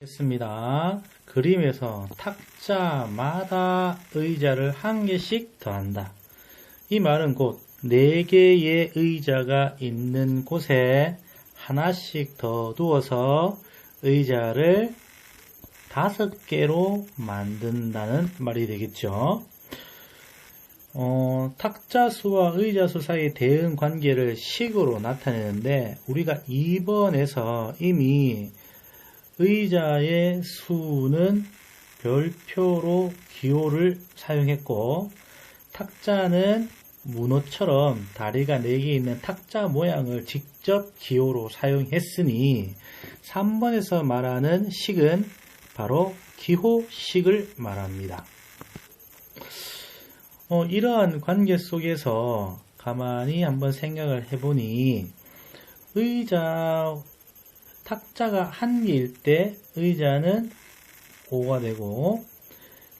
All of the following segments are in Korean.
했습니다. 그림에서 탁자마다 의자를 한 개씩 더한다. 이 말은 곧 4개의 의자가 있는 곳에 하나씩 더 두어서 의자를 5개로 만든다는 말이 되겠죠. 어, 탁자 수와 의자 수 사이의 대응 관계를 식으로 나타내는데 우리가 2번에서 이미 의자의 수는 별표로 기호를 사용했고 탁자는 문어처럼 다리가 4개 있는 탁자 모양을 직접 기호로 사용했으니 3번에서 말하는 식은 바로 기호식을 말합니다. 어, 이러한 관계 속에서 가만히 한번 생각을 해보니 의자 탁자가 한 개일 때 의자는 5가 되고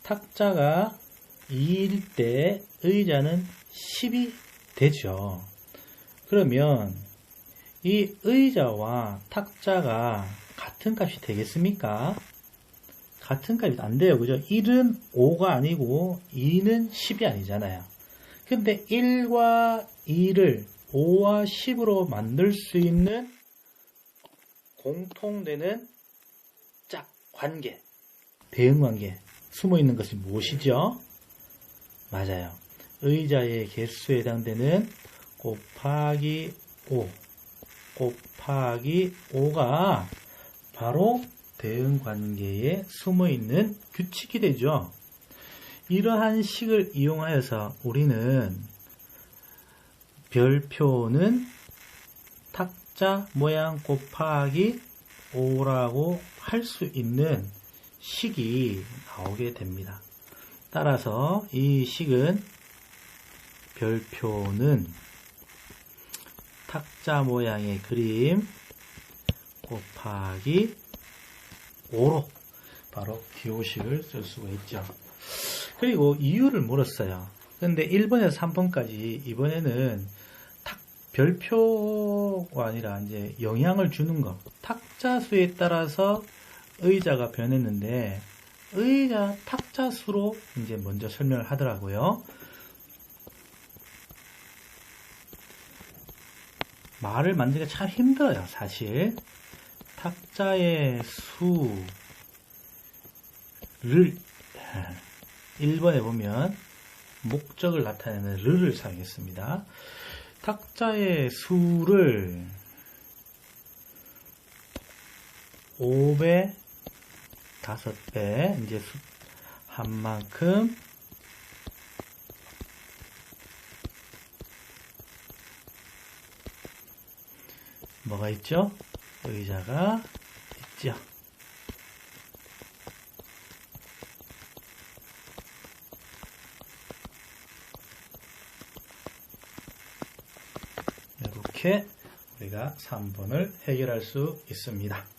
탁자가 2일 때 의자는 10이 되죠. 그러면 이 의자와 탁자가 같은 값이 되겠습니까? 같은 값이 안 돼요. 그죠? 1은 5가 아니고 2는 10이 아니잖아요. 근데 1과 2를 5와 10으로 만들 수 있는 공통되는 짝 관계, 대응 관계 숨어 있는 것이 무엇이죠? 맞아요. 의자의 개수에 해당되는 곱하기 5 곱하기 5가 바로 대응 관계에 숨어 있는 규칙이 되죠. 이러한 식을 이용하여서 우리는 별표는 탁자 모양 곱하기 5라고 할 수 있는 식이 나오게 됩니다. 따라서 이 식은 별표는 탁자 모양의 그림 곱하기 5로 바로 기호식을 쓸 수가 있죠. 그리고 이유를 물었어요. 근데 1번에서 3번까지 이번에는 탁 별표가 아니라 이제 영향을 주는 것. 탁자 수에 따라서 의자가 변했는데 의자 탁자 수로 이제 먼저 설명을 하더라고요. 말을 만들기가 참 힘들어요, 사실. 탁자의 수를 1번에 보면 목적을 나타내는 르를 사용했습니다. 탁자의 수를 5배, 5배, 이제 한 만큼 뭐가 있죠? 의자가 있죠. 이렇게 우리가 3번을 해결할 수 있습니다.